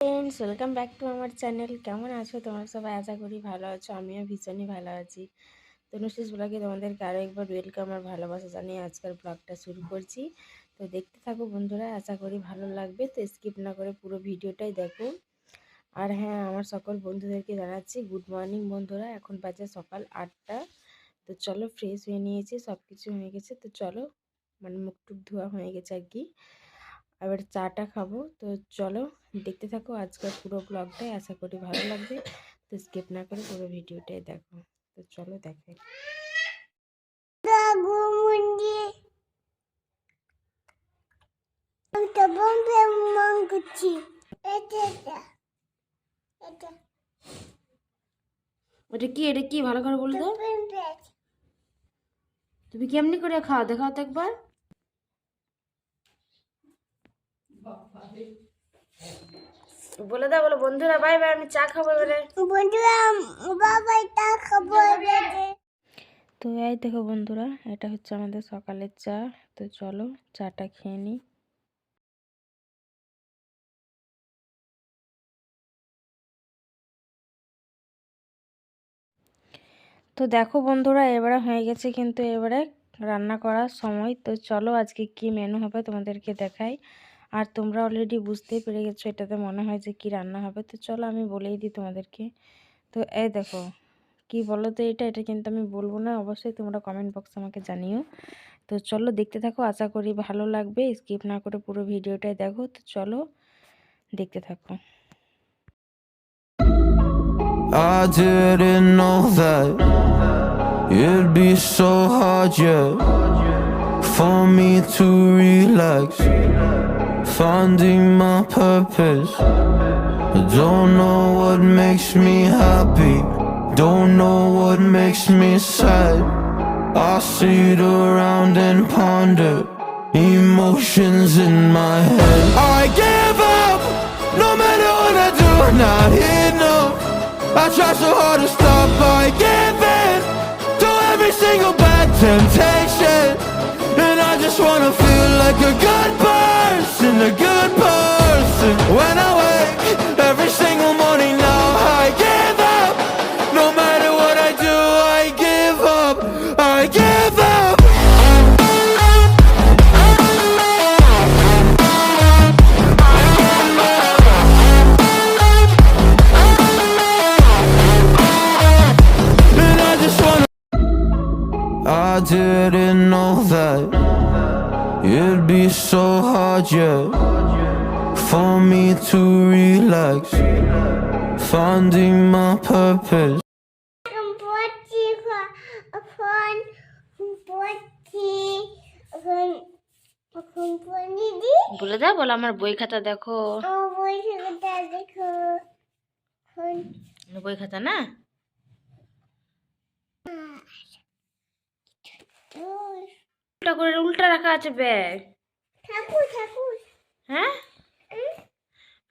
Friends welcome back to আমার channel কেমন আছো তোমরা সবাই? আশা করি ভালো আছো। আমিও ভীষণই ভালো আছি। তনুশ্রীস ব্লগে তোমাদেরকে আরও একবার ওয়েলকাম আর ভালোবাসা জানিয়ে আজকের ব্লগটা শুরু করছি। তো দেখতে থাকো বন্ধুরা, আশা করি ভালো লাগবে। তো স্কিপ না করে পুরো ভিডিওটাই দেখো। আর হ্যাঁ আমার সকল বন্ধুদেরকে জানাচ্ছি গুড মর্নিং বন্ধুরা। এখন বাজে সকাল আটটা। তো চলো ফ্রেশ হয়ে নিয়েছি সব কিছু হয়ে গেছে। তো চলো মানে মুখ টুক ধোয়া হয়ে গেছে আর কি। এবার চাটা খাব। তো চলো দেখতে থাকো আজকের পুরো ব্লগটাই আশা করি ভালো লাগবে। তো স্কিপ না করে পুরো ভিডিওটাই দেখো। তো চলো দেখাই ওটা কি? এটা কি? ভালো করে বলে তুমি কেমনি করে খাও দেখাও তো একবার। বলে দাও বলো বন্ধুরা বাই বাই আমি চা খাব এবারে। বন্ধুরা বাবাই তা খবর তো এই দেখো বন্ধুরা এটা হচ্ছে আমাদের সকালের চা। তো চলো চাটা খেয়ে নিই তো দেখো বন্ধুরা এবারে হয়ে গেছে কিন্তু এবারে রান্না করার সময়। তো চলো আজকে কি মেনু হবে তোমাদেরকে দেখাই। আর তোমরা অলরেডি বুঝতেই পেরে গেছো এটাতে মনে হয় যে কি রান্না হবে। তো চলো আমি বলেই দিই তোমাদেরকে। তো এই দেখো কি বলো তো এটা? এটা কিন্তু আমি বলব না অবশ্যই তোমরা কমেন্ট বক্সে আমাকে জানিও। তো চলো দেখতে থাকো আশা করি ভালো লাগবে। স্কিপ না করে পুরো ভিডিওটাই দেখো। তো চলো দেখতে থাকো। that it'd be so hard, yeah, for me to relax, finding my purpose. I don't know what makes me happy, don't know what makes me sad. I sit around and ponder emotions in my head. I give up, no matter what I do, not enough. I try so hard to stop, I give in to every single bad temptation. And I just wanna feel like a good person, a good person. When I wake every single morning now, I give up. No matter what I do, I give up. I give up. And I just wanna I didn't know that it'd be so hard, yeah, for me to relax, finding my purpose. পড়ি দি বলে বলো আমার বই খাতা দেখো বই খাতা দেখো। বই খাতা না? উল্টা করে উল্টা রাখা আছে ব্যাগ। ঠাকুর ঠাকুর। হ্যাঁ?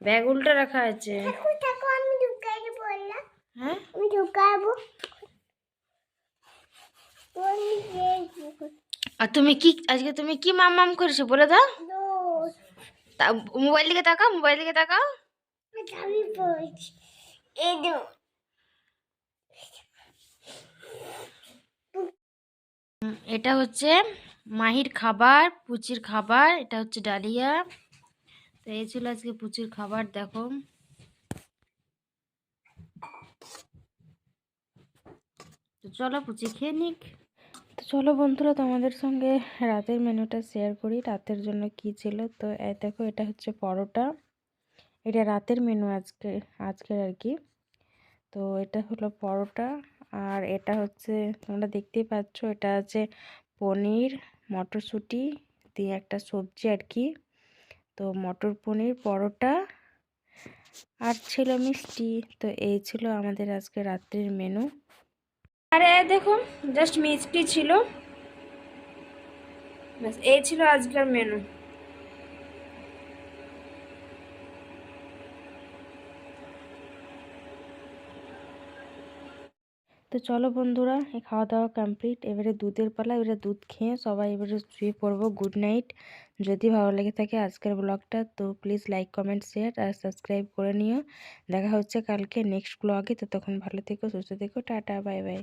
ব্যাগ উল্টা রাখা আছে। ঠাকুর ঠাকুর আমি ঢুকাইতে বললাম। হ্যাঁ? আমি ঢুকাবো। আর তুমি কি আজকে তুমি কি মাম মাম করেছ বলে দাও। তা মোবাইল দিকে তাকাও মোবাইল দিকে তাকাও। আমি পড়ছি এই দো। এটা হচ্ছে মাহির খাবার, পুচির খাবার, এটা হচ্ছে ডালিয়া। তো এই ছিল আজকে পুচির খাবার, দেখো। চলো পুচি খেয়ে নিক। তো চলো বন্ধুরা, তোমাদের সঙ্গে রাতের মেনুটা শেয়ার করি, রাতের জন্য কি ছিল? তো দেখো, এটা হচ্ছে পরোটা। এটা রাতের মেনু আজকে, আজকের আর কি। তো এটা হলো পরোটা, আর এটা হচ্ছে, তোমরা দেখতেই পাচ্ছ, এটা আছে পনির মটরশুঁটি দিয়ে একটা সবজি আর কি। তো মটর পনির, পরোটা আর ছিল মিষ্টি। তো এই ছিল আমাদের আজকে রাত্রির মেনু আরে দেখুন জাস্ট মিষ্টি ছিল। এই ছিল আজকের মেনু তো চলো বন্ধুরা এই খাওয়া দাওয়া কমপ্লিট এবারে দুধের পালা, এবারে দুধ খেয়ে সবাই এবারে শুয়ে পড়ব। গুড নাইট যদি ভালো লেগে থাকে আজকের ব্লগটা তো প্লিজ লাইক কমেন্ট শেয়ার আর সাবস্ক্রাইব করে নিও। দেখা হচ্ছে কালকে নেক্সট ব্লগে তো তখন ভালো থেকো, সুস্থ থেকো। Tata bye bye